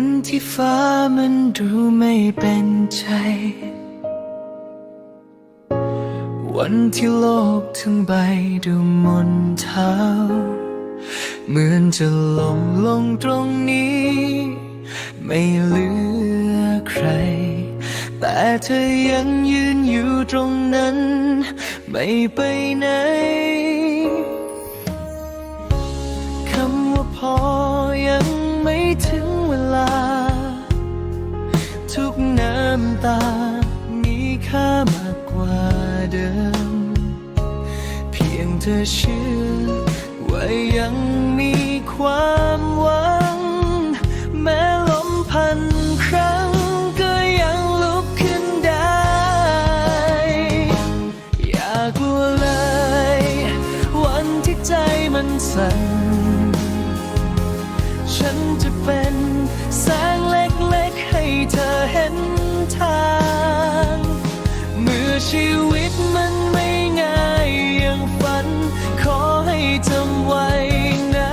วันที่ฟ้ามันดูไม่เป็นใจ วันที่โลกทั้งใบดูมนเทาเหมือนจะลงลงตรงนี้ ไม่เหลือใคร แต่เธอยังยืนอยู่ตรงนั้น ไม่ไปไหนำตา มีค่ามากกว่าเดิม เพียงเธอเชื่อว่ายังมีความหวัง แม้ลมพันครั้งก็ยังลุกขึ้นได้ อย่ากลัวเลย วันที่ใจมันสั่น ฉันจะเป็นแสงเล็กๆให้เธอเห็น ชีวิตมันไม่ง่ายอย่างฝัน ขอให้จำไว้นะ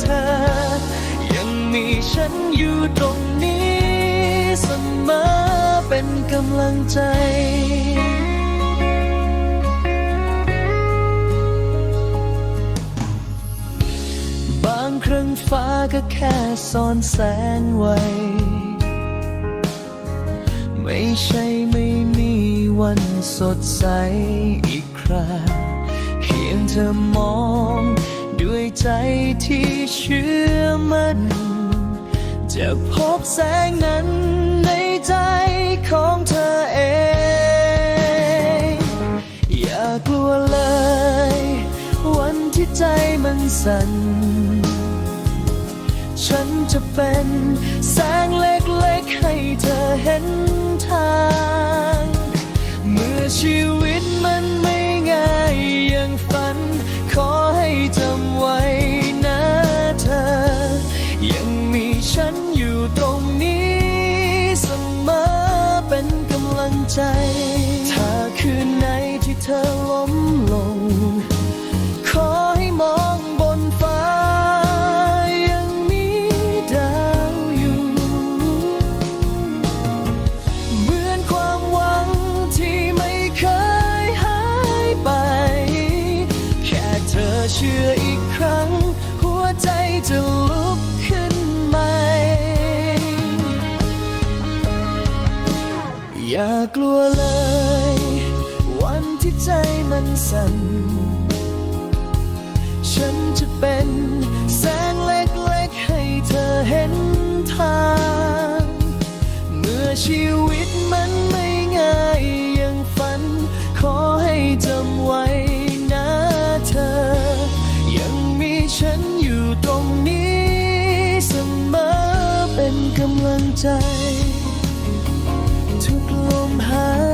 เธอ ยังมีฉันอยู่ตรงนี้เสมอเป็นกำลังใจบางครั้งฟ้าก็แค่ซ่อนแสงไว้ ไม่ใช่ไม่ วันสดใสอีกคราเพียงเธอมอง ด้วยใจที่เชื่อมัน่นจะพบแสงนั้นในใจของเธอเอง อย่ากลัวเลย วันที่ใจมันสั่นฉันจะเป็นแสงเล็กๆให้เธอเห็นทาง เชื่ออีกครั้ง หัวใจจะลุกขึ้นใหม่ อย่ากลัวเลย วันที่ใจมันสั่น ฉันจะเป็นแสงเล็กๆให้เธอเห็นทาง เมื่อชีวิต กำลังใจ ทุกลมหาย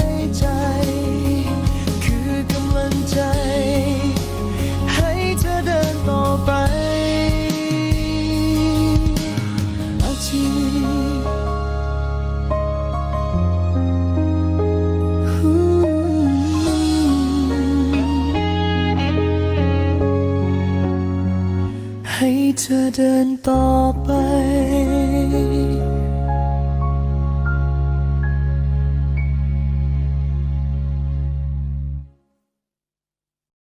จะเดินต่อไป